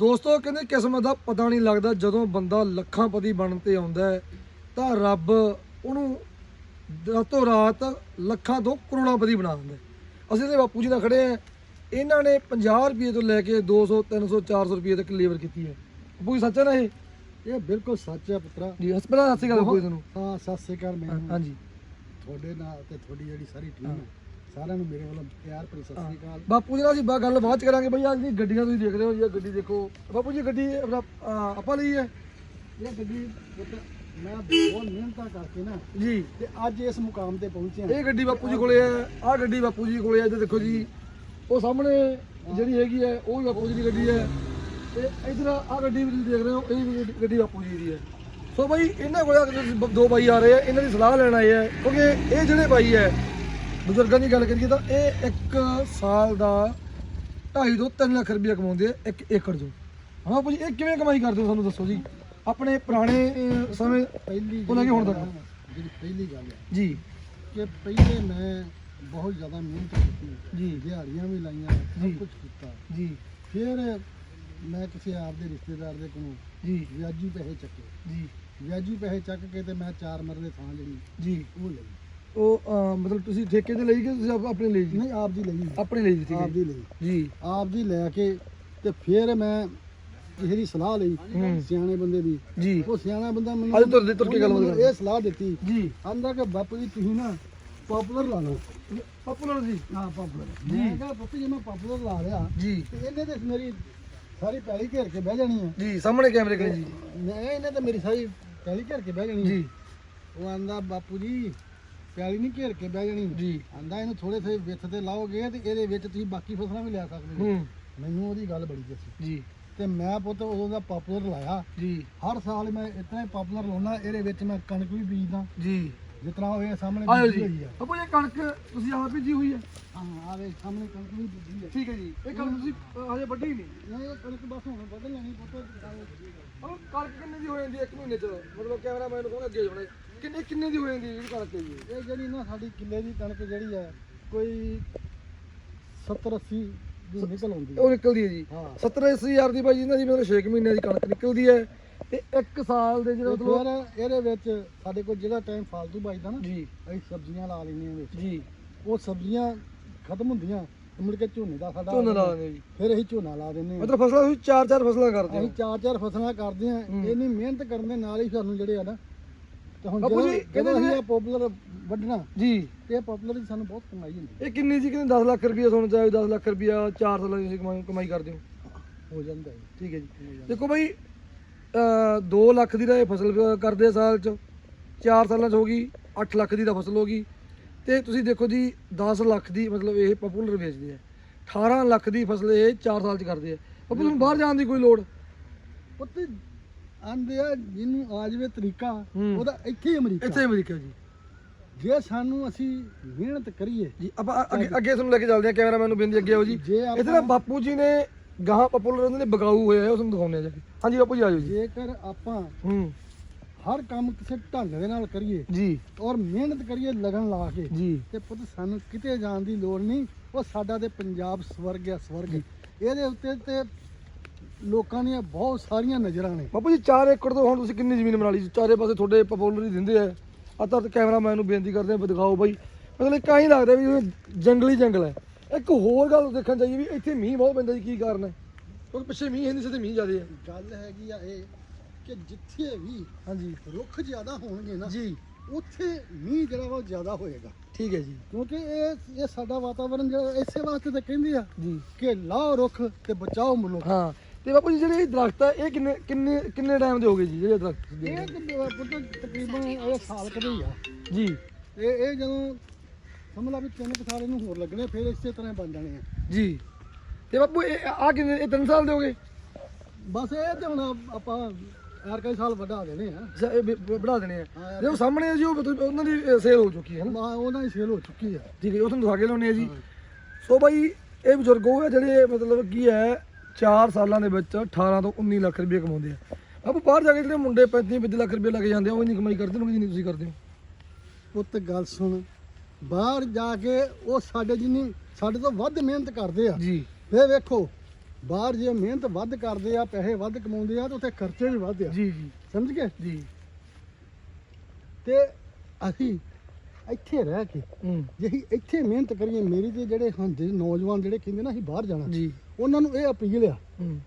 ਦੋਸਤੋ ਕਹਿੰਦੇ ਕਿਸਮਤ ਦਾ ਪਤਾ ਨਹੀਂ ਲੱਗਦਾ ਜਦੋਂ ਬੰਦਾ ਲੱਖਾਂਪਤੀ ਬਣਨ ਤੇ ਆਉਂਦਾ ਤਾਂ ਰੱਬ ਉਹਨੂੰ ਰਾਤੋਂ ਰਾਤ ਲੱਖਾਂ ਤੋਂ ਕਰੋੜਾਂਪਤੀ ਬਣਾ ਦਿੰਦਾ। ਅਸੀਂ ਤੇ ਬਾਪੂ ਜੀ ਨਾਲ ਖੜੇ ਆ ਇਹਨਾਂ ਨੇ 50 ਰੁਪਏ ਤੋਂ ਲੈ ਕੇ 200 300 400 ਰੁਪਏ ਤੱਕ ਲੇਬਰ ਕੀਤੀ ਹੈ। ਬਾਪੂ ਜੀ ਸੱਚ ਹੈ ਨਾ ਇਹ? ਇਹ ਬਿਲਕੁਲ ਸੱਚ ਹੈ ਪੁੱਤਰਾ। ਜੀ ਹਸਪਤਾਲ ਹੱਸੇ ਗੱਲ ਕੋਈ ਤੁਹਾਨੂੰ। ਹਾਂ ਸ੍ਰੀ ਅਕਾਲ ਮੈਨੂੰ ਹਾਂਜੀ। ਤੁਹਾਡੇ ਨਾਲ ਤੇ ਤੁਹਾਡੀ ਜਿਹੜੀ ਸਾਰੀ ਟੀਮ ਹੈ। ਸਾਰਿਆਂ ਨੂੰ ਮੇਰੇ ਵੱਲੋਂ ਪਿਆਰ ਭਰੀ ਸਤਿ ਸ੍ਰੀ ਅਕਾਲ। ਬਾਪੂ ਜੀ ਨਾਲ ਅਸੀਂ ਬਾ ਗੱਲ ਬਾਅਦ ਚ ਕਰਾਂਗੇ ਬਈ ਆਹ ਜਿਹੜੀ ਗੱਡੀਆਂ ਤੁਸੀਂ ਦੇਖ ਰਹੇ ਹੋ ਜੀ ਇਹ ਗੱਡੀ ਦੇਖੋ। ਬਾਪੂ ਜੀ ਗੱਡੀ ਆਪਣਾ, ਅਹ, ਆਪਾਂ ਲਈ ਹੈ? ਇਹ ਗੱਡੀ ਪੁੱਤ, ਮੈਂ ਬਹੁਤ ਮਿਹਨਤਾਂ ਕਰਕੇ ਨਾ ਜੀ। ਤੇ ਅੱਜ ਇਸ ਮੁਕਾਮ ਤੇ ਪਹੁੰਚਿਆ। ਇਹ ਗੱਡੀ ਬਾਪੂ ਜੀ ਕੋਲੇ ਹੈ ਆਹ ਗੱਡੀ ਬਾਪੂ ਜੀ ਕੋਲੇ ਹੈ ਤੇ ਦੇਖੋ ਜੀ। ਉਹ ਸਾਹਮਣੇ ਜਿਹੜੀ ਹੈਗੀ ਹੈ ਉਹ ਵੀ ਬਾਪੂ ਜੀ ਦੀ ਗੱਡੀ ਹੈ। ਤੇ ਇਧਰ ਆਹ ਗੱਡੀ ਵੀ ਤੁਸੀਂ ਦੇਖ ਰਹੇ ਹੋ ਇਹ ਵੀ ਗੱਡੀ- ਗੱਡੀ ਬਾਪੂ ਜੀ ਦੀ ਹੈ। ਸੋ ਬਾਈ ਇਹਨਾਂ ਕੋਲੇ ਅਗਰ ਤੁਸੀਂ ਬ- ਦੋ ਬਾਈ ਆ ਰਹੇ ਆ ਇਹਨਾਂ ਦੀ ਸਲਾਹ ਲੈਣ ਆਏ ਆ ਕਿਉਂਕਿ ਇਹ ਜਿਹੜੇ ਬਾਈ ਹੈ ਬਜ਼ੁਰਗਾਂ ਦੀ ਗੱਲ ਕਰੀਏ ਤਾਂ ਇਹ ਇੱਕ ਸਾਲ ਦਾ 2.5 ਤੋਂ 3 ਲੱਖ ਰੁਪਏ ਕਮਾਉਂਦੇ ਆ ਇੱਕ ਏਕੜ ਚੋਂ। ਹਾਂ ਬਾਪੂ ਜੀ ਇਹ ਕਿਵੇਂ ਕਮਾਈ ਕਰਦੇ ਹੋ ਸਾਨੂੰ ਦੱਸੋ ਜੀ? ਆਪਣੇ ਪੁਰਾਣੇ ਅਹ, ਸਮੇਂ ਪਹਿਲੀ ਉਹ ਲੈ ਕੇ ਹੁਣ ਤੱਕ। ਜਿਹੜੀ ਪਹਿਲੀ ਗੱਲ ਹੈ ਜੀ। ਕਿ ਪਹਿਲੇ ਮੈਂ ਬਹੁਤ ਜ਼ਿਆਦਾ ਮਿਹਨਤ ਕੀਤੀ ਜੀ। ਦਿਹਾੜੀਆਂ ਵੀ ਲਾਈਆਂ ਜੀ। ਸਭ ਕੁਝ ਕੀਤਾ। ਜੀ। ਫਿਰ ਮੈਂ ਕਿਸੇ ਆਪ ਦੇ ਰਿਸ਼ਤੇਦਾਰ ਦੇ ਕੋਲੋਂ ਜੀ। ਵਿਆਜੀ ਪੈਸੇ ਚੱਕੇ। ਜੀ। ਵਿਆਜੀ ਪੈਸੇ ਚੱਕ ਕੇ ਤੇ ਮੈਂ ਚਾਰ ਮਰਲੇ ਥਾਂ ਜਿਹੜੀ ਜੀ। ਉਹ ਲਈ। ਉਹ ਅਹ, ਮਤਲਬ ਤੁਸੀਂ ਠੇਕੇ ਤੇ ਲਈ ਕਿ ਤੁਸੀਂ ਆਪ- ਆਪਣੇ ਲਈ? ਜੀ ਨਹੀਂ ਆਪ ਦੀ ਲਈ ਆਪਣੇ ਲਈ ਜੀ, ਠੀਕ ਹੈ ਆਪ ਦੀ ਲਈ। ਜੀ। ਆਪ ਦੀ ਲੈ ਕੇ ਤੇ ਫਿਰ ਮੈਂ ਕਿਸੇ ਦੀ ਸਲਾਹ ਲਈ ਹੂੰ। ਸਿਆਣੇ ਬੰਦੇ ਦੀ। ਜੀ। ਉਹ ਸਿਆਣਾ ਬੰਦਾ ਮੈਨੂੰ ਅੱਜ ਤੁਰ ਤੁਰ ਕੇ ਗੱਲ ਉਹਨੇ ਕਰ ਮੈਨੂੰ ਇਹ ਸਲਾਹ ਦਿੱਤੀ। ਜੀ। ਆਂਦਾ ਕਿ ਬਾਪੂ ਜੀ ਤੁਸੀਂ ਨਾ ਪਪੂਲਰ ਲਾ ਲਓ। ਪਪੂਲਰ ਜੀ। ਹਾਂ ਪਪੂਲਰ ਮੈਂ ਕਿਹਾ ਪੁੱਤ ਜੇ ਮੈਂ ਪਪੂਲਰ ਲਾ ਲਿਆ ਜੀ। ਤੇ ਇਹਨੇ ਤੇ ਮੇਰੀ ਸਾਰੀ ਪੈਲੀ ਘੇਰ ਕੇ ਬਹਿ ਜਾਣੀ ਹੈ। ਜੀ ਸਾਹਮਣੇ ਕੈਮਰੇ ਕੋਲ ਜੀ। ਮੈਂ ਇਹਨੇ ਤੇ ਮੇਰੀ ਸਾਰੀ ਪੈਲੀ ਘੇਰ ਕੇ ਬਹਿ ਜਾਣੀ ਹੈ। ਜੀ। ਉਹ ਆਂਦਾ ਬਾਪੂ ਜੀ ਪੈਲੀ ਨਹੀਂ ਘੇਰ ਕੇ ਬਹਿ ਜਾਣੀ। ਜੀ। ਆਂਦਾ ਇਹਨੂੰ ਥੋੜੇ ਸੇ ਵਿੱਥ ਤੇ ਲਾਓਗੇ ਤੇ ਇਹਦੇ ਵਿੱਚ ਤੁਸੀਂ ਬਾਕੀ ਫਸਲਾਂ ਵੀ ਲਿਆ ਸਕਦੇ ਹੋ। ਹੂੰ। ਮੈਨੂੰ ਉਹਦੀ ਗੱਲ ਬੜੀ ਜੱਸੀ ਜੀ। ਤੇ ਮੈਂ ਪੁੱਤ ਉਦੋਂ ਦਾ ਪਾਪੂਲਰ ਲਾਇਆ। ਜੀ। ਹਰ ਸਾਲ ਮੈਂ ਇਤਨਾ ਹੀ ਪਾਪੂਲਰ ਲਾਉਣਾ ਇਹਦੇ ਵਿੱਚ ਮੈਂ ਕਣਕ ਵੀ ਬੀਜਦਾ। ਜੀ। ਜਿਸ ਤਰ੍ਹਾਂ ਹੋਵੇ ਸਾਹਮਣੇ ਆਇਓ ਬੀਜੀ ਜੀ। ਹੋਈ ਆ। ਬਾਪੂ ਇਹ ਕਣਕ ਤੁਸੀਂ ਆਪ ਬੀਜੀ ਹੋਈ ਹੈ ਹਾਂ ਆਵੇ ਸਾਹਮਣੇ ਕਣਕ ਵੀ ਬੀਜੀ ਹੈ ਠੀਕ ਹੈ ਜੀ। ਇਹ ਕਣਕ ਤੁਸੀਂ ਹਜੇ ਵੱਢੀ ਨਹੀਂ? ਨਹੀਂ ਇਹ ਕਣਕ ਬਸ ਹੁਣ ਬਦਲ ਲੈਣੀ ਪੁੱਤ ਉਹ ਕਣਕ ਕਿੰਨੇ ਦੀ ਹੋ ਜਾਂਦੀ ਹੈ ਇੱਕ ਮਹੀਨੇ ਚ? ਮਤਲਬ ਕੈਮਰਾਮੈਨ ਨੂੰ ਕਹੋਗੇ ਅੱਗੇ ਜਾਣਾ ਕਿੰਨੇ ਕਿੰਨੇ ਦੀ ਹੋ ਜਾਂਦੀ ਹੈ ਜਿਹੜੀ ਕਣਕ ਹੈ ਜੀ? ਇਹ ਜਿਹੜੀ ਨਾ ਸਾਡੀ ਕਿੱਲੇ ਦੀ ਕਣਕ ਜਿਹੜੀ ਹੈ ਕੋਈ 70 80 ਦੀ ਨਿਕਲ ਆਉਂਦੀ ਹੈ ਉਹ ਨਿਕਲਦੀ ਹੈ ਜੀ। ਹਾਂ। 70 ਹਜ਼ਾਰ ਦੀ ਬਾਈ ਜੀ ਇਹਨਾਂ ਦੀ ਮਤਲਬ 6 ਮਹੀਨਿਆਂ ਦੀ ਕਣਕ ਨਿਕਲਦੀ ਹੈ। ਤੇ 1 ਸਾਲ ਦੇ ਜਿਹੜਾ ਮਤਲਬ ਇਹਦੇ ਵਿੱਚ ਸਾਡੇ ਕੋਲ ਜਿਹੜਾ ਟਾਈਮ ਫालतू ਬਚਦਾ ਨਾ ਜੀ। ਅਸੀਂ ਸਬਜ਼ੀਆਂ ਲਾ ਲੈਂਦੇ ਹਾਂ ਵਿੱਚ। ਜੀ। ਉਹ ਸਬਜ਼ੀਆਂ ਖਤਮ ਹੁੰਦੀਆਂ ਤੇ ਮੁੜ ਕੇ ਝੋਨੇ ਦਾ ਸਾਡਾ ਝੋਨਾ ਲਾ ਦਿੰਦੇ ਜੀ। ਫਿਰ ਅਸੀਂ ਝੋਨਾ ਲਾ ਦਿੰਦੇ ਹਾਂ। ਮਤਲਬ ਫਸਲਾਂ ਤੁਸੀਂ ਚਾਰ ਚਾਰ ਫਸਲਾਂ ਕਰਦੇ ਅਸੀਂ ਹੋ ਚਾਰ ਚਾਰ ਫਸਲਾਂ ਕਰਦੇ ਹਾਂ। ਹੂੰ। ਇੰਨੀ ਮਿਹਨਤ ਕਰਨ ਦੇ ਨਾਲ ਹੀ ਸਾਨੂੰ ਜਿਹੜੇ ਆ ਨਾ ਤੇ ਹੁਣ ਬਾਪੂ ਜੀ, ਕਹਿੰਦੇ ਅਸੀਂ ਪਪੂਲਰ ਵੱਢਣਾ ਜੀ। ਤੇ ਇਹ ਪਪੂਲਰ ਦੀ ਸਾਨੂੰ ਬਹੁਤ ਕਮਾਈ ਹੁੰਦੀ ਇਹ ਕਿੰਨੀ ਜੀ ਕਹਿੰਦੇ 10 ਲੱਖ ਰੁਪਏ ਤੁਹਾਨੂੰ ਚਾਹੀਦਾ 10 ਲੱਖ ਰੁਪਏ 4 ਸਾਲਾਂ ਦੀ ਤੁਸੀਂ ਕਮਾਈ ਕਮਾਈ ਕਰਦੇ ਹੋ। ਹੋ ਜਾਂਦਾ ਹੈ ਠੀਕ ਹੈ ਜੀ। ਦੇਖੋ ਬਈ 2 ਲੱਖ ਦੀ ਇਹ ਫਸਲ ਕਰਦੇ ਸਾਲ ਚ। 4 ਸਾਲਾਂ ਚ ਹੋ ਗਈ 8 ਲੱਖ ਦੀ ਤਾਂ ਫਸਲ ਹੋ ਗਈ। ਤੇ ਤੁਸੀਂ ਦੇਖੋ ਜੀ 10 ਲੱਖ ਦੀ ਮਤਲਬ ਇਹ ਪਪੂਲਰ ਵੇਚਦੇ ਆ। 18 ਲੱਖ ਦੀ ਫਸਲ ਇਹ 4 ਸਾਲ ਚ ਕਰਦੇ ਆ। ਪਪੂ ਤੁਹਾਨੂੰ ਬਾਹਰ ਜਾਣ ਦੀ ਕੋਈ ਲੋੜ। ਪੁੱਤ ਆਂਦੇ ਆ ਜਿਹਨੂੰ ਆ ਜਾਵੇ ਤਰੀਕਾ। ਉਹਦਾ ਇੱਥੇ ਅਮਰੀਕਾ। ਇੱਥੇ ਅਮਰੀਕਾ ਜੀ। ਜੇ ਸਾਨੂੰ ਅਸੀਂ ਮਿਹਨਤ ਕਰੀਏ ਜੀ ਆਪਾਂ ਅੱਗੇ ਤੁਹਾਨੂੰ ਲੈ ਕੇ ਚੱਲਦੇ ਆ ਕੈਮਰਾਮੈਨ ਨੂੰ ਬੇਨਤੀ ਅੱਗੇ ਆਓ ਜੀ। ਜੇ ਇੱਥੇ ਨਾ ਆਪਾਂ ਬਾਪੂ ਜੀ ਨੇ ਗਾਹਾਂ ਪਪੂਲਰ ਉਹਨਾਂ ਦੇ ਬਗਾਊ ਹੋਏ ਆ ਉਹ ਤੁਹਾਨੂੰ ਦਿਖਾਉਂਦੇ ਆ ਜਾ ਹਾਂਜੀ ਬਾਪੂ ਜੀ ਆਜੋ ਜੀ। ਜੇਕਰ ਆਪਾਂ ਹੂੰ। ਹਰ ਕੰਮ ਕਿਸੇ ਢੰਗ ਦੇ ਨਾਲ ਕਰੀਏ ਜੀ। ਔਰ ਮਿਹਨਤ ਕਰੀਏ ਲਗਨ ਲਾ ਕੇ ਜੀ। ਤੇ ਪੁੱਤ ਸਾਨੂੰ ਕਿਤੇ ਜਾਣ ਦੀ ਲੋੜ ਨਹੀਂ ਉਹ ਸਾਡਾ ਤੇ ਪੰਜਾਬ ਸਵਰਗ ਹੈ ਸਵਰਗ ਇਹਦੇ ਉੱਤੇ ਤੇ ਲੋਕਾਂ ਦੀਆਂ ਬਹੁਤ ਸਾਰੀਆਂ ਨਜ਼ਰਾਂ ਨੇ। ਬਾਪੂ ਜੀ 4 ਏਕੜ ਤੋਂ ਹੁਣ ਤੁਸੀਂ ਕਿੰਨੀ ਜ਼ਮੀਨ ਬਣਾ ਲਈ? ਚਾਰੇ ਪਾਸੇ ਤੁਹਾਡੇ ਪਪੂਲਰ ਹੀ ਦਿੰਦੇ ਆ। ਆ ਤਾਂ ਕੈਮਰਾਮੈਨ ਨੂੰ ਬੇਨਤੀ ਕਰਦੇ ਆ ਦਿਖਾਓ ਬਾਈ। ਮਤਲਬ ਕਾਹੀਂ ਲੱਗਦਾ ਵੀ ਜੰਗਲੀ ਜੰਗਲ ਹੈ। ਇੱਕ ਹੋਰ ਗੱਲ ਦੇਖਣ ਚਾਹੀਏ ਵੀ ਇੱਥੇ ਮੀਂਹ ਬਹੁਤ ਪੈਂਦਾ ਜੀ ਕੀ ਕਾਰਨ ਹੈ? ਕਿਉਂਕਿ ਪਿੱਛੇ ਮੀਂਹ ਹੈ ਨਹੀਂ ਸੀ ਤੇ ਮੀਂਹ ਜ਼ਿਆਦੇ ਹੈ ਗੱਲ ਹੈਗੀ ਆ ਇਹ ਕਿ ਜਿੱਥੇ ਵੀ ਹਾਂਜੀ। ਰੁੱਖ ਜ਼ਿਆਦਾ ਹੋਣਗੇ ਨਾ ਜੀ। ਉੱਥੇ ਮੀਂਹ ਜਿਹੜਾ ਵਾ ਉਹ ਜ਼ਿਆਦਾ ਹੋਏਗਾ। ਠੀਕ ਹੈ ਜੀ। ਕਿਉਂਕਿ ਇਹ ਇਹ ਸਾਡਾ ਵਾਤਾਵਰਣ ਜਿਹੜਾ ਇਸੇ ਵਾਸਤੇ ਤਾਂ ਕਹਿੰਦੇ ਆ ਜੀ। ਕਿ ਲਾਓ ਰੁੱਖ ਤੇ ਬਚਾਓ ਮਨੁੱਖ। ਹਾਂ। ਤੇ ਬਾਪੂ ਜੀ ਜਿਹੜੇ ਇਹ ਦਰਖਤ ਆ ਇਹ ਕਿੰਨੇ ਕਿੰਨੇ ਕਿੰਨੇ ਟਾਈਮ ਦੇ ਹੋ ਗਏ ਜੀ ਜਿਹੜੇ ਦਰਖਤ ਇਹ ਤੇ ਪੁੱਤ ਤਕਰੀਬਨ ਇਹ ਸਾਲ ਕਦੇ ਹੀ ਆ। ਜੀ। ਇਹ ਇਹ ਜਦੋਂ ਸਮਝ ਲਾ ਵੀ ਤਿੰਨ ਸਾਲ ਇਹਨੂੰ ਹੋਰ ਲੱਗਣੇ ਫਿਰ ਇਸੇ ਤਰ੍ਹਾਂ ਬਣ ਜਾਣੇ ਆ। ਜੀ। ਤੇ ਬਾਪੂ ਇਹ ਆ ਕਿੰਨੇ ਇਹ 3 ਸਾਲ ਦੇ ਬਸ ਇਹ ਤੇ ਹੁਣ ਆਪਾਂ ਹਰ ਕਈ ਸਾਲ ਵਧਾ ਦੇਣੇ ਆ। ਵਧਾ ਦੇਣੇ ਆ। ਹਾਂ, ਦੇਖੋ ਸਾਹਮਣੇ ਜੀ ਉਹ ਮਤਲਬ ਉਹਨਾਂ ਦੀ ਸੇਲ ਹੋ ਚੁੱਕੀ ਹੈ ਨਾ? ਮਾ- ਉਹਨਾਂ ਦੀ ਸੇਲ ਹੋ ਚੁੱਕੀ ਆ। ਠੀਕ ਹੈ ਉਹ ਤੁਹਾਨੂੰ ਦਿਖਾ ਕੇ ਲਾਉਣੇ ਆ ਜੀ। ਸੋ ਬਾਈ ਇਹ ਬਜ਼ੁਰਗ ਉਹ ਹੈ ਜਿਹੜੇ ਮਤਲਬ ਕੀ ਹੈ 4 ਸਾਲਾਂ ਦੇ ਵਿੱਚ 18 ਤੋਂ 19 ਲੱਖ ਰੁਪਏ ਕਮਾਉਂਦੇ ਆ। ਆਪਾਂ ਬਾਹਰ ਜਾ ਕੇ ਜਿਹੜੇ ਮੁੰਡੇ 35 25 ਲੱਖ ਰੁਪਏ ਲੱਗ ਜਾਂਦੇ ਆ ਉਹ ਨਹੀਂ ਕਮਾਈ ਕਰਦੇ ਹੋਣਗੇ ਜਿੰਨੀ ਤੁਸੀਂ ਕਰਦੇ ਹੋ? ਪੁੱਤ ਗੱਲ ਸੁਣ। ਬਾਹਰ ਜਾ ਕੇ ਉਹ ਸਾਡੇ ਜਿੰਨੀ ਸਾਡੇ ਤੋਂ ਵੱਧ ਮਿਹਨਤ ਕਰਦੇ ਆ। ਜੀ। ਫੇਰ ਵੇਖੋ ਬਾਹਰ ਜੇ ਮਿਹਨਤ ਵੱਧ ਕਰਦੇ ਆ ਪੈਸੇ ਵੱਧ ਕਮਾਉਂਦੇ ਆ ਤਾਂ ਉੱਥੇ ਖਰਚੇ ਵੀ ਵੱਧ ਆ। ਜੀ ਜੀ। ਸਮਝ ਗਏ? ਜੀ। ਤੇ ਅਸੀਂ ਇੱਥੇ ਰਹਿ ਕੇ ਹੂੰ। ਜੇ ਅਸੀਂ ਇੱਥੇ ਮਿਹਨਤ ਕਰੀਏ ਮੇਰੀ ਤੇ ਜਿਹੜੇ ਹੁੰਦੇ ਨੌਜਵਾਨ ਜਿਹੜੇ ਕਹਿੰਦੇ ਨਾ ਅਸੀਂ ਬਾਹਰ ਜਾਣਾ। ਜੀ। ਉਹਨਾਂ ਨੂੰ ਇਹ ਅਪੀਲ ਆ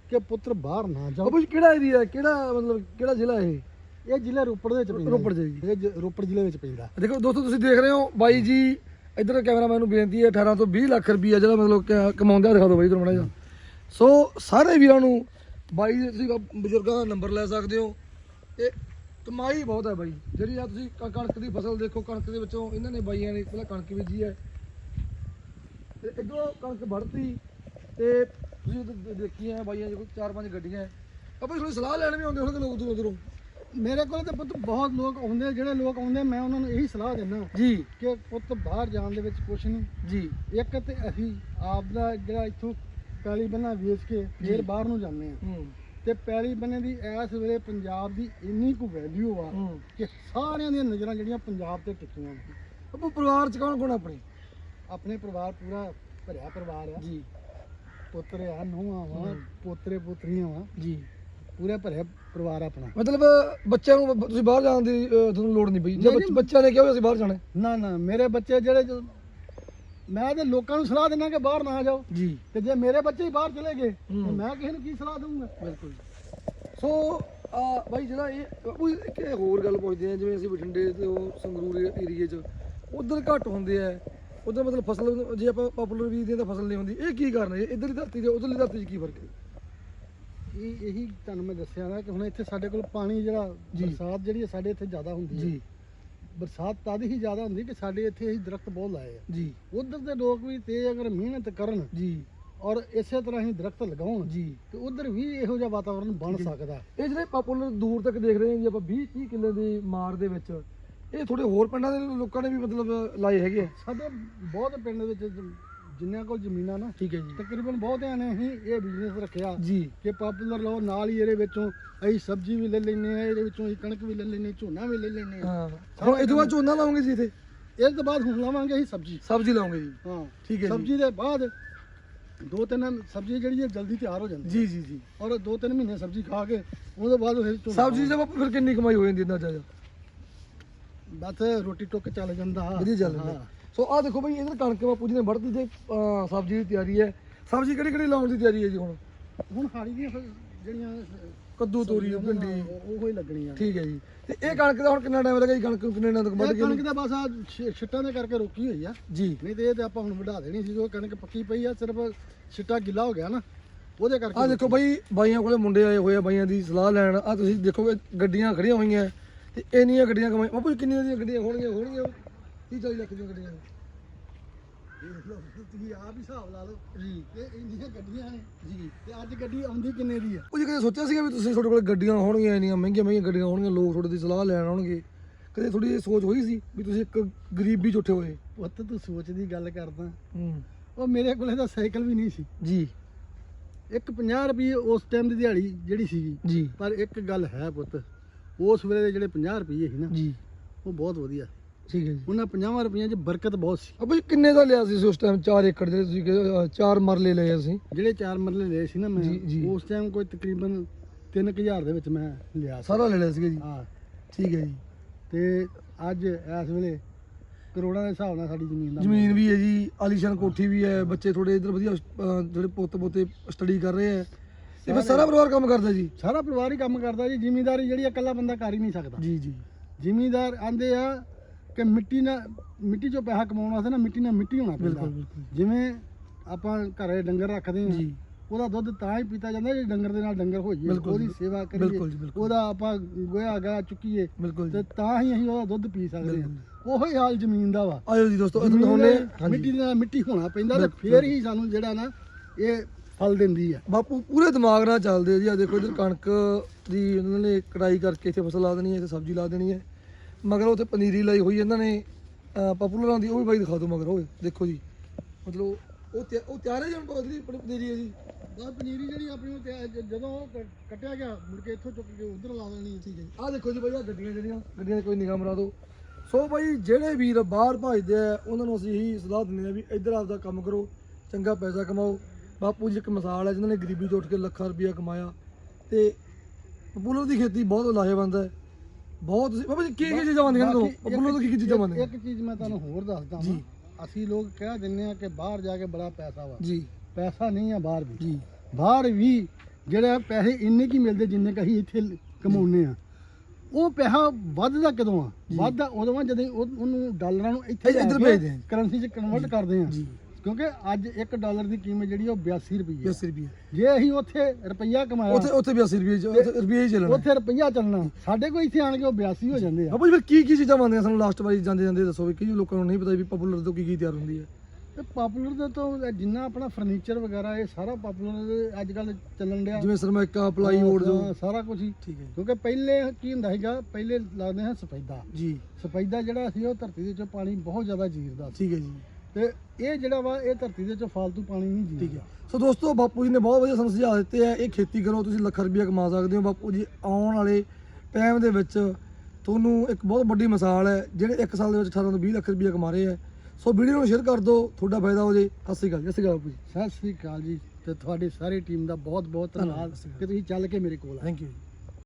ਕਿ ਪੁੱਤਰ ਬਾਹਰ ਨਾ ਜਾਓ। ਕਿਹੜਾ ਏਰੀਆ ਕਿਹੜਾ ਮਤਲਬ ਕਿਹੜਾ ਜ਼ਿਲ੍ਹਾ ਇਹ? ਇਹ ਜ਼ਿਲ੍ਹਾ ਰੋਪੜ ਦੇ ਵਿੱਚ ਪੈਂਦਾ ਰੋਪੜ ਦੇ ਜੀ। ਇਹ ਜ- ਰੋਪੜ ਜ਼ਿਲ੍ਹੇ ਵਿੱਚ ਪੈਂਦਾ। ਦੇਖੋ ਦੋਸਤੋ ਤੁਸੀਂ ਦੇਖ ਰਹੇ ਹੋ ਬਾਈ ਜੀ ਇਧਰ ਕੈਮਰਾਮੈਨ ਨੂੰ ਬੇਨਤੀ ਹੈ 18 ਤੋਂ 20 ਲੱਖ ਰੁਪਈਆ ਜਿਹੜਾ ਮਤਲਬ ਕਿ ਕਮਾਉਂਦਾ ਦਿਖਾ ਦਿਓ ਬਾਈ ਇਧਰ ਮੜਾ ਜਾ ਸੋ ਸਾਰੇ ਵੀਰਾਂ ਨੂੰ ਬਾਈ ਦੇ ਤੁਸੀਂ ਬਜ਼ੁਰਗਾਂ ਦਾ ਨੰਬਰ ਲੈ ਸਕਦੇ ਹੋ। ਇਹ ਕਮਾਈ ਬਹੁਤ ਹੈ ਬਾਈ। ਜਿਹੜੀ ਆ ਤੁਸੀਂ ਕ- ਕਣਕ ਦੀ ਫਸਲ ਦੇਖੋ ਕਣਕ ਦੇ ਵਿੱਚੋਂ ਇਹਨਾਂ ਨੇ ਬਾਈਆਂ ਨੇ ਪਹਿਲਾਂ ਕਣਕ ਬੀਜੀ ਹੈ। ਤੇ ਇਧਰੋਂ ਕਣਕ ਵੜਤੀ ਤੇ ਤੁਸੀਂ ਦੇਖੀਆਂ ਬਾਈਆਂ ਕੋਲ ਚਾਰ ਪੰਜ ਗੱਡੀਆਂ। ਆਪਾਂ ਥੋੜੀ ਸਲਾਹ ਲੈਣ ਵੀ ਆਉਂਦੇ ਹੋਣਗੇ ਲੋਕ ਦੂਰੋਂ ਦੂਰੋਂ। ਮੇਰੇ ਕੋਲ ਤਾਂ ਪੁੱਤ ਬਹੁਤ ਲੋਕ ਆਉਂਦੇ ਜਿਹੜੇ ਲੋਕ ਆਉਂਦੇ ਮੈਂ ਉਹਨਾਂ ਨੂੰ ਇਹੀ ਸਲਾਹ ਦਿੰਦਾ ਜੀ। ਕਿ ਪੁੱਤ ਬਾਹਰ ਜਾਣ ਦੇ ਵਿੱਚ ਕੁਛ ਨਹੀਂ। ਜੀ। ਇੱਕ ਤੇ ਅਸੀਂ ਆਪ ਦਾ ਜਿਹੜਾ ਇੱਥੋਂ ਪੈਲੀ ਬੰਨਾ ਵੇਚ ਕੇ ਫਿਰ ਬਾਹਰ ਨੂੰ ਜਾਂਦੇ ਆ। ਤੇ ਪੈਲੀ ਬੰਨੇ ਦੀ ਇਸ ਵੇਲੇ ਪੰਜਾਬ ਦੀ ਇੰਨੀ ਕੁ ਵੈਲਿਊ ਆ ਕਿ ਸਾਰਿਆਂ ਦੀਆਂ ਨਜ਼ਰਾਂ ਜਿਹੜੀਆਂ ਪੰਜਾਬ ਤੇ ਟਿਕੀਆਂ ਨੇ। ਆਪੋ ਪਰਿਵਾਰ ਚ ਕੌਣ ਕੌਣ ਆਪਣੇ? ਆਪਣੇ ਪਰਿਵਾਰ ਪੂਰਾ ਭਰਿਆ ਪਰਿਵਾਰ ਆ। ਜੀ। ਪੁੱਤਰ ਆ ਨੂੰਹਾਂ ਵਾ। ਪੋਤਰੇ ਪੁੱਤਰੀਆਂ ਵਾ। ਜੀ। ਪੂਰਾ ਭਰਿਆ ਪਰਿਵਾਰ ਆ ਆਪਣਾ। ਮਤਲਬ ਬੱਚਿਆਂ ਨੂੰ ਬ- ਤੁਸੀਂ ਬਾਹਰ ਜਾਣ ਦੀ ਅਹ, ਤੁਹਾਨੂੰ ਲੋੜ ਨਹੀਂ ਪਈ। ਜੇ ਨਹੀਂ, ਬੱਚ- ਬੱਚਿਆਂ ਨੇ ਕਿਹਾ ਵੀ ਅਸੀਂ ਬਾਹਰ ਜਾਣਾ ਹੈ। ਨਾ ਨਾ ਮੇਰੇ ਬੱਚੇ ਜਿਹੜੇ ਜੋ- ਮੈਂ ਤੇ ਲੋਕਾਂ ਨੂੰ ਸਲਾਹ ਦਿੰਦਾ ਕਿ ਬਾਹਰ ਨਾ ਜਾਓ। ਜੀ। ਤੇ ਜੇ ਮੇਰੇ ਬੱਚੇ ਹੀ ਬਾਹਰ ਚਲੇ ਗਏ ਹੂੰ। ਮੈਂ ਕਿਸੇ ਨੂੰ ਕੀ ਸਲਾਹ ਦਊਂਗਾ? ਬਿਲਕੁਲ। ਸੋ ਆ ਬਾਈ ਜਿਹੜਾ ਇਹ ਬਾਪੂ ਇੱਕ ਇਹ ਹੋਰ ਗੱਲ ਪੁੱਛਦੇ ਆ ਜਿਵੇਂ ਅਸੀਂ ਬਠਿੰਡੇ ਤੇ ਉਹ ਸੰਗਰੂਰ ਏਰੀਏ 'ਚ ਉਧਰ ਘੱਟ ਹੁੰਦੇ ਆ। ਉਧਰ ਮਤਲਬ ਫਸਲ ਜੇ ਆਪਾਂ ਪਪੂਲਰ ਵੀ ਦੀ ਤਾਂ ਫਸਲ ਨਹੀਂ ਹੁੰਦੀ। ਇਹ ਕੀ ਕਾਰਨ ਹੈ? ਇਧਰ ਦੀ ਧਰਤੀ ਤੇ ਉਧਰਲੀ ਧਰਤੀ 'ਚ ਕੀ ਫ਼ਰਕ ਹੈ? ਇਹ ਇਹੀ ਤੁਹਾਨੂੰ ਮੈਂ ਦੱਸਿਆ ਨਾ ਕਿ ਹੁਣ ਇੱਥੇ ਸਾਡੇ ਕੋਲ ਪਾਣੀ ਜਿਹੜਾ ਜੀ। ਬਰਸਾਤ ਜਿਹੜੀ ਹੈ ਸਾਡੇ ਇੱਥੇ ਜ਼ਿਆਦਾ ਹੁੰਦੀ ਹੈ। ਜੀ। ਬਰਸਾਤ ਤਦ ਹੀ ਜ਼ਿਆਦਾ ਹੁੰਦੀ ਕਿ ਸਾਡੇ ਇੱਥੇ ਅਸੀਂ ਦਰਖਤ ਬਹੁਤ ਲਾਏ ਆ। ਜੀ। ਉਧਰ ਦੇ ਲੋਕ ਵੀ ਤੇ ਅਗਰ ਮਿਹਨਤ ਕਰਨ ਜੀ। ਔਰ ਇਸੇ ਤਰ੍ਹਾਂ ਹੀ ਦਰਖਤ ਲਗਾਉਣ ਜੀ। ਤੇ ਉਧਰ ਵੀ ਇਹੋ ਜਿਹਾ ਵਾਤਾਵਰਨ ਬਣ। ਸਕਦਾ। ਇਹ ਜਿਹੜੇ ਪਪੂਲਰ ਦੂਰ ਤੱਕ ਦੇਖ ਰਹੇ ਹਾਂ ਜੀ ਆਪਾਂ 20 30 ਕਿੱਲੇ ਦੀ ਮਾਰ ਦੇ ਵਿੱਚ ਇਹ ਥੋੜੇ ਹੋਰ ਪਿੰਡਾਂ ਦੇ ਲੋਕਾਂ ਨੇ ਵੀ ਮਤਲਬ ਲਾਏ ਹੈਗੇ ਆ। ਸਾਡੇ ਬਹੁਤ ਪਿੰਡ ਵਿੱਚ ਜ- ਜਿਨ੍ਹਾਂ ਕੋਲ ਜ਼ਮੀਨਾਂ ਨਾ ਠੀਕ ਹੈ ਜੀ। ਤਕਰੀਬਨ ਬਹੁਤਿਆਂ ਨੇ ਹੀ ਇਹ ਬਿਜ਼ਨਸ ਰੱਖਿਆ ਜੀ। ਕਿ ਪਾਪੂਲਰ ਲਓ ਨਾਲ ਹੀ ਇਹਦੇ ਵਿੱਚੋਂ ਅਸੀਂ ਸਬਜ਼ੀ ਵੀ ਲੈ ਲੈਨੇ ਆ ਇਹਦੇ ਵਿੱਚੋਂ ਅਸੀਂ ਕਣਕ ਵੀ ਲੈ ਲੈਨੇ ਝੋਨਾ ਵੀ ਲੈ ਲੈਨੇ ਆ ਹਾਂ। ਹੁਣ ਇਹ ਤੋਂ ਬਾਅਦ ਝੋਨਾ ਲਾਉਂਗੇ ਜੀ ਇੱਥੇ? ਇਸ ਤੋਂ ਬਾਅਦ ਹੁਣ ਲਾਵਾਂਗੇ ਅਸੀਂ ਸਬਜ਼ੀ। ਸਬਜ਼ੀ ਲਾਉਂਗੇ ਜੀ। ਹਾਂ। ਠੀਕ ਹੈ ਜੀ। ਸਬਜ਼ੀ ਦੇ ਬਾਅਦ ਦੋ ਤਿੰਨ ਸਬਜ਼ੀ ਜਿਹੜੀ ਹੈ ਜਲਦੀ ਤਿਆਰ ਹੋ ਜਾਂਦੀ ਜੀ ਜੀ ਜੀ। ਔਰ ਦੋ ਤਿੰਨ ਮਹੀਨੇ ਸਬਜ਼ੀ ਖਾ ਕੇ ਉਹਦੇ ਬਾਅਦ ਫਿਰ ਸਬਜ਼ੀ ਜਬ ਫਿਰ ਕਿੰਨੀ ਕਮਾਈ ਹੋ ਜਾਂਦੀ ਇੰਨਾ ਚਾਹੀਦਾ ਬਸ ਰੋਟੀ ਟੁੱਕ ਚੱਲ ਜਾਂਦਾ। ਵਧੀਆ ਚੱਲ ਹਾਂ। ਸੋ ਆਹ ਦੇਖੋ ਬਈ ਇਧਰ ਕਣਕ ਬਾਪੂ ਜੀ ਨੇ ਵੜਦੀ ਤੇ ਅਹ, ਸਬਜ਼ੀ ਦੀ ਤਿਆਰੀ ਹੈ। ਸਬਜ਼ੀ ਕਿਹੜੀ ਕਿਹੜੀ ਲਾਉਣ ਦੀ ਤਿਆਰੀ ਹੈ ਜੀ ਹੁਣ? ਹੁਣ ਹਾੜੀ ਦੀਆਂ ਫਿਰ ਜਿਹੜੀਆਂ ਕੱਦੂ ਤੋਰੀ ਭਿੰਡੀ। ਉਹ ਹੀ ਲੱਗਣੀਆਂ। ਠੀਕ ਹੈ ਜੀ। ਤੇ ਇਹ ਕਣਕ ਦਾ ਹੁਣ ਕਿੰਨਾ ਟਾਈਮ ਲੱਗਾ ਜੀ? ਕਣਕ ਨੂੰ ਕਿੰਨੇ ਤੱਕ ਵੱਢ ਇਹ ਕੇ ਕਣਕ ਦਾ ਬਸ ਆ ਛਿੱਟਾਂ ਦੇ ਕਰਕੇ ਰੋਕੀ ਹੋਈ ਆ। ਜੀ। ਨਹੀਂ ਤੇ ਇਹ ਤੇ ਆਪਾਂ ਹੁਣ ਵਢਾ ਦੇਣੀ ਸੀ ਜੋ ਕਣਕ ਪੱਕੀ ਪਈ ਆ ਸਿਰਫ ਛਿੱਟਾ ਗਿੱਲਾ ਹੋ ਗਿਆ ਨਾ। ਉਹਦੇ ਕਰਕੇ ਆਹ ਦੇਖੋ ਬਈ ਬਾਈਆਂ ਕੋਲੇ ਮੁੰਡੇ ਆਏ ਹੋਏ ਆ ਬਾਈਆਂ ਦੀ ਸਲਾਹ ਲੈਣ। ਆ ਤੁਸੀਂ ਦੇਖੋਗੇ ਗੱਡੀਆਂ ਖੜੀਆਂ ਹੋਈਆਂ। ਤੇ ਇੰਨੀਆਂ ਗੱਡੀਆਂ ਕਮਾਈ ਬਾਪੂ ਜੀ ਕਿੰਨੀਆਂ ਦੀਆਂ ਗੱਡੀਆਂ ਹੋਣਗੀਆਂ? ਹੋਣਗੀਆਂ 30 40 ਲੱਖ ਦੀਆਂ ਗੱਡੀਆਂ ਦੇਖ ਲਓ, ਤੁਸੀਂ ਆਪ ਹੀ ਹਿਸਾਬ ਲਾ ਲਓ। ਜੀ। ਇਹ ਇੰਨੀਆਂ ਗੱਡੀਆਂ ਨੇ। ਜੀ। ਤੇ ਅੱਜ ਗੱਡੀ ਆਉਂਦੀ ਕਿੰਨੇ ਦੀ ਆ? ਉਹ ਜੀ ਕਦੇ ਸੋਚਿਆ ਸੀਗਾ ਵੀ ਤੁਸੀਂ ਤੁਹਾਡੇ ਕੋਲ ਗੱਡੀਆਂ ਹੋਣਗੀਆਂ ਇੰਨੀਆਂ ਮਹਿੰਗੀਆਂ ਮਹਿੰਗੀਆਂ ਗੱਡੀਆਂ ਹੋਣਗੀਆਂ ਲੋਕ ਤੁਹਾਡੇ ਦੀ ਸਲਾਹ ਲੈਣ ਆਉਣਗੇ? ਕਦੇ ਥੋੜੀ ਇਹ ਸੋਚ ਹੋਈ ਸੀ ਵੀ ਤੁਸੀਂ ਇੱਕ ਗਰੀਬੀ ਚ ਉੱਠੇ ਹੋਏ? ਪੁੱਤ ਤੂੰ ਸੋਚ ਦੀ ਗੱਲ ਕਰਦਾ। ਹੂੰ। ਉਹ ਮੇਰੇ ਕੋਲੇ ਤਾਂ ਸਾਈਕਲ ਵੀ ਨਹੀਂ ਸੀ। ਜੀ। ਇੱਕ 50 ਰੁਪਏ ਉਸ ਟਾਈਮ ਦੀ ਦਿਹਾੜੀ ਜਿਹੜੀ ਸੀਗੀ। ਜੀ। ਪਰ ਇੱਕ ਗੱਲ ਹੈ ਪੁੱਤ ਉਸ ਵੇਲੇ ਦੇ ਜਿਹੜੇ 50 ਰੁਪਏ ਸੀ ਨਾ ਜੀ। ਉਹ ਬਹੁਤ ਵਧੀਆ ਠੀਕ ਹੈ ਜੀ। ਉਹਨਾਂ 50 ਰੁਪਈਆਂ 'ਚ ਬਰਕਤ ਬਹੁਤ ਸੀ। ਅਬੇ ਕਿੰਨੇ ਦਾ ਲਿਆ ਸੀ ਉਸ ਟਾਈਮ 4 ਏਕੜ ਦੇ ਤੁਸੀਂ ਕਿਹਾ, ਅਹ, ਚਾਰ ਮਰਲੇ ਲਏ ਅਸੀਂ। ਜਿਹੜੇ ਚਾਰ ਮਰਲੇ ਲਏ ਸੀ ਨਾ ਮੈਂ ਜੀ, ਜੀ। ਉਸ ਟਾਈਮ ਕੋਈ ਤਕਰੀਬਨ 3000 ਦੇ ਵਿੱਚ ਮੈਂ ਲਿਆ ਸੀ। ਸਾਰਾ ਲੈ ਲਿਆ ਸੀਗਾ ਜੀ। ਹਾਂ। ਠੀਕ ਹੈ ਜੀ। ਤੇ ਅੱਜ ਇਸ ਵੇਲੇ ਕਰੋੜਾਂ ਦੇ ਹਿਸਾਬ ਨਾਲ ਸਾਡੀ ਜ਼ਮੀਨ ਦਾ ਜ਼ਮੀਨ ਵੀ ਹੈ ਜੀ ਆਲੀਸ਼ਾਨ ਕੋਠੀ ਵੀ ਹੈ ਬੱਚੇ ਥੋੜੇ ਇਧਰ ਵਧੀਆ ਅਹ, ਜਿਹੜੇ ਪੁੱਤ ਪੋਤੇ ਸਟੱਡੀ ਕਰ ਰਹੇ ਆ ਤੇ ਫਿਰ ਸਾਰਾ ਪਰਿਵਾਰ ਕੰਮ ਕਰਦਾ ਜੀ? ਸਾਰਾ ਪਰਿਵਾਰ ਹੀ ਕੰਮ ਕਰਦਾ ਜੀ ਜ਼ਿਮੀਂਦਾਰੀ ਜਿਹੜੀ ਆ ਇਕੱਲਾ ਬੰਦਾ ਕਰ ਹੀ ਨਹੀਂ ਸਕਦਾ। ਜੀ ਜੀ। ਜ਼ਿਮੀਂਦਾਰ ਆਂਦੇ ਆ ਕਿ ਮਿੱਟੀ ਨਾਲ ਮਿੱਟੀ 'ਚੋਂ ਪੈਸਾ ਕਮਾਉਣ ਵਾਸਤੇ ਨਾ ਮਿੱਟੀ ਨਾਲ ਮਿੱਟੀ ਹੋਣਾ ਪੈਂਦਾ। ਬਿਲਕੁਲ ਜਿਵੇਂ ਆਪਾਂ ਘਰੇ ਡੰਗਰ ਰੱਖਦੇ ਹਾਂ ਜੀ। ਉਹਦਾ ਦੁੱਧ ਤਾਂ ਹੀ ਪੀਤਾ ਜਾਂਦਾ ਜੇ ਡੰਗਰ ਦੇ ਨਾਲ ਡੰਗਰ ਹੋਈਏ ਬਿਲਕੁਲ ਉਹਦੀ ਜੀ। ਸੇਵਾ ਕਰੀਏ ਬਿਲਕੁਲ ਜੀ, ਬਿਲਕੁਲ। ਉਹਦਾ ਆਪਾਂ ਗੋਇਆ ਗਾ ਚੁੱਕੀਏ ਬਿਲਕੁਲ ਤੇ ਜੀ। ਤਾਂ ਹੀ ਅਸੀਂ ਉਹਦਾ ਦੁੱਧ ਪੀ ਸਕਦੇ ਹਾਂ। ਉਹੋ ਹੀ ਹਾਲ ਜ਼ਮੀਨ ਦਾ ਵਾ। ਆਇਓ ਜੀ ਦੋਸਤੋ ਜ਼ਮੀਨ ਹੁਣੇ ਦੇ ਮਿੱਟੀ ਦੇ ਨਾਲ ਮਿੱਟੀ ਹੋਣਾ ਪੈਂਦਾ ਤੇ ਬਿਲਕੁਲ। ਫੇਰ ਹੀ ਸਾਨੂੰ ਜਿਹੜਾ ਨਾ ਇਹ ਫਲ ਦਿੰਦੀ ਆ। ਬਾਪੂ ਪੂਰੇ ਦਿਮਾਗ ਨਾਲ ਚੱਲਦੇ ਆ ਜੀ। ਆ ਦੇਖੋ ਇਧਰ ਕਣਕ ਦੀ ਉਹਨਾਂ ਨੇ ਕਟਾਈ ਕਰਕੇ ਇੱਥੇ ਫਸਲ ਲਾ ਦੇਣੀ ਹੈ ਇੱਥੇ ਸਬਜ਼ੀ ਲਾ ਦੇਣੀ ਹੈ। ਮਗਰ ਉੱਥੇ ਪਨੀਰੀ ਲਾਈ ਹੋਈ ਇਹਨਾਂ ਨੇ ਪਪੂਲਰਾਂ ਦੀ ਉਹ ਵੀ ਬਾਈ ਦਿਖਾ ਦਿਓ ਮਗਰ ਉਹ ਦੇਖੋ ਜੀ। ਮਤਲਬ ਉਹ ਤਿਆ- ਉਹ ਤਿਆਰ ਹੈ ਜੀ ਹੁਣ ਪਨੀਰੀ ਪਨੀਰੀ ਹੈ ਜੀ। ਬਸ ਪਨੀਰੀ ਜਿਹੜੀ ਆਪਣੀ ਉਹ ਜ- ਜਦੋਂ ਉਹ ਕ- ਕੱਟਿਆ ਗਿਆ ਮੁੜ ਕੇ ਇੱਥੋਂ ਚੁੱਕ ਕੇ ਉਧਰ ਲਾ ਦੇਣੀ ਠੀਕ ਹੈ ਆਹ ਦੇਖੋ ਜੀ ਬਾਈ ਆ ਗੱਡੀਆਂ ਜਿਹੜੀਆਂ ਗੱਡੀਆਂ ਦੀ ਕੋਈ ਨਿਗਾਹ ਮਰਾ ਦਿਓ। ਸੋ ਬਾਈ ਜਿਹੜੇ ਵੀਰ ਬਾਹਰ ਭਜਦੇ ਆ ਉਹਨਾਂ ਨੂੰ ਅਸੀਂ ਇਹੀ ਸਲਾਹ ਦਿੰਦੇ ਆ ਵੀ ਇੱਧਰ ਆਪਦਾ ਕੰਮ ਕਰੋ ਚੰਗਾ ਪੈਸਾ ਕਮਾਓ। ਬਾਪੂ ਜੀ ਇੱਕ ਮਿਸਾਲ ਹੈ ਜਿਨ੍ਹਾਂ ਨੇ ਗਰੀਬੀ ਤੋਂ ਉੱਠ ਕੇ ਲੱਖਾਂ ਰੁਪਇਆ ਕਮਾਇਆ। ਤੇ ਪਪੂਲਰ ਦੀ ਖੇਤੀ ਬਹੁਤ ਲਾਹੇਵੰਦ ਹੈ। ਬਹੁਤ ਬਾਬਾ ਜੀ ਕੀ ਕੀ ਚੀਜ਼ਾਂ ਬਣਦੀਆਂ ਨੇ ਬਾਕੀ ਤੋਂ ਕੀ ਕੀ ਚੀਜ਼ਾਂ ਇੱਕ- ਬਣਦੀਆਂ? ਇੱਕ ਚੀਜ਼ ਮੈਂ ਤੁਹਾਨੂੰ ਹੋਰ ਦੱਸਦਾ ਜੀ। ਅਸੀਂ ਲੋਕ ਕਹਿ ਦਿੰਨੇ ਆ ਕਿ ਬਾਹਰ ਜਾ ਕੇ ਬੜਾ ਪੈਸਾ ਵਾ। ਜੀ। ਪੈਸਾ ਨਹੀਂ ਆ ਬਾਹਰ ਵੀ। ਜੀ। ਬਾਹਰ ਵੀ ਜਿਹੜਾ ਪੈਸੇ ਇੰਨੇ ਕੀ ਮਿਲਦੇ ਜਿੰਨੇ ਕਹੀ ਇੱਥੇ ਕਮਾਉਂਦੇ ਆ ਉਹ ਪੈਸਾ ਵੱਧਦਾ ਕਦੋਂ ਆ? ਜੀ। ਵੱਧਦਾ ਉਦੋਂ ਆ ਜਦੋਂ ਉਹ- ਉਹਨੂੰ ਡਾਲਰਾਂ ਨੂੰ ਇੱਥੇ ਇੱਧਰ ਕੇ ਭੇਜਦੇ ਆ। ਕਰੰਸੀ 'ਚ ਕਨਵਰਟ ਕਰਦੇ ਆ। ਜੀ। ਕਿਉਂਕਿ ਅੱਜ 1 ਡਾਲਰ ਦੀ ਕੀਮਤ ਜਿਹੜੀ ਉਹ 82 ਰੁਪਏ 80 ਰੁਪਏ ਜੇ ਅਸੀਂ ਉੱਥੇ ਰੁਪਈਆ ਕਮਾਇਆ ਉੱਥੇ ਉੱਥੇ ਵੀ 80 ਰੁਪਏ ਰੁਪਏ ਹੀ ਚੱਲਣਾ। ਉੱਥੇ ਰੁਪਈਆ ਚੱਲਣਾ। ਸਾਡੇ ਕੋਲ ਇੱਥੇ ਆਣ ਕੇ ਉਹ 82 ਹੋ ਜਾਂਦੇ ਆ। ਬਾਬਾ ਜੀ ਫਿਰ ਕੀ ਕੀ ਚੀਜ਼ਾਂ ਬਣਦੀਆਂ ਸਾਨੂੰ ਲਾਸਟ ਵਾਰੀ ਜਾਂਦੇ ਜਾਂਦੇ ਦੱਸੋ ਵੀ ਕਈ ਲੋਕਾਂ ਨੂੰ ਨਹੀਂ ਪਤਾ ਵੀ ਪਪੂਲਰ ਤੋਂ ਕੀ ਕੀ ਤਿਆਰ ਹੁੰਦੀ ਹੈ। ਤੇ ਪਪੂਲਰ ਦਾ ਤਾਂ ਜਿੰਨਾ ਆਪਣਾ ਫਰਨੀਚਰ ਵਗੈਰਾ ਇਹ ਸਾਰਾ ਪਪੂਲਰ ਅੱਜ ਕੱਲ ਚੱਲਣ ਡਿਆ। ਜਿਵੇਂ ਸਰਮਾਇਕਾ ਪਲਾਈਵੁੱਡ ਜੋ। ਸਾਰਾ ਕੁਝ ਹੀ। ਠੀਕ ਹੈ ਕਿਉਂਕਿ ਪਹਿਲੇ ਕੀ ਹੁੰਦਾ ਸੀਗਾ ਪਹਿਲੇ ਲੱਗਦੇ ਹਾਂ ਸਫੈਦਾ। ਜੀ। ਸਫੈਦਾ ਜਿਹੜਾ ਸੀ ਉਹ ਧਰਤੀ ਦੇ ਵਿੱਚੋਂ ਪਾਣੀ ਬਹੁਤ ਜ਼ਿਆਦਾ ਜੀਰਦਾ ਠੀਕ ਹੈ ਜੀ। ਤੇ ਇਹ ਜਿਹੜਾ ਵਾ ਇਹ ਧਰਤੀ ਦੇ ਵਿੱਚੋਂ ਫालतू ਪਾਣੀ ਨਹੀਂ ਠੀਕ ਜੀਰਦਾ ਹੈ ਸੋ ਦੋਸਤੋ ਬਾਪੂ ਜੀ ਨੇ ਬਹੁਤ ਵਧੀਆ ਸਾਨੂੰ ਸੁਝਾਅ ਦਿੱਤੇ ਆ। ਇਹ ਖੇਤੀ ਕਰੋ ਤੁਸੀਂ ਲੱਖ ਰੁਪਇਆ ਕਮਾ ਸਕਦੇ ਹੋ। ਬਾਪੂ ਜੀ ਆਉਣ ਵਾਲੇ ਟਾਈਮ ਦੇ ਵਿੱਚ ਤੁਹਾਨੂੰ ਇੱਕ ਬਹੁਤ ਵੱਡੀ ਮਿਸਾਲ ਹੈ ਜਿਹੜੇ 1 ਸਾਲ ਦੇ ਵਿੱਚ 18 ਤੋਂ 20 ਲੱਖ ਰੁਪਇਆ ਕਮਾ ਰਹੇ ਆ। ਸੋ ਵੀਡੀਓ ਨੂੰ ਸ਼ੇਅਰ ਕਰ ਦਿਓ ਤੁਹਾਡਾ ਫਾਇਦਾ ਹੋ ਜੇ। ਸਤਿ ਸ਼੍ਰੀ ਅਕਾਲ ਜੀ, ਸਤਿ ਸ਼੍ਰੀ ਅਕਾਲ ਬਾਪੂ ਜੀ। ਸਤਿ ਸ੍ਰੀ ਅਕਾਲ ਜੀ ਤੇ ਤੁਹਾਡੀ ਸਾਰੀ ਟੀਮ ਦਾ ਬਹੁਤ ਬਹੁਤ ਧੰਨਵਾਦ ਧੰਨਵਾਦ। ਕਿ ਤੁਸੀਂ ਚੱਲ ਕੇ ਮੇਰੇ ਕੋਲ ਆਏ। Thank you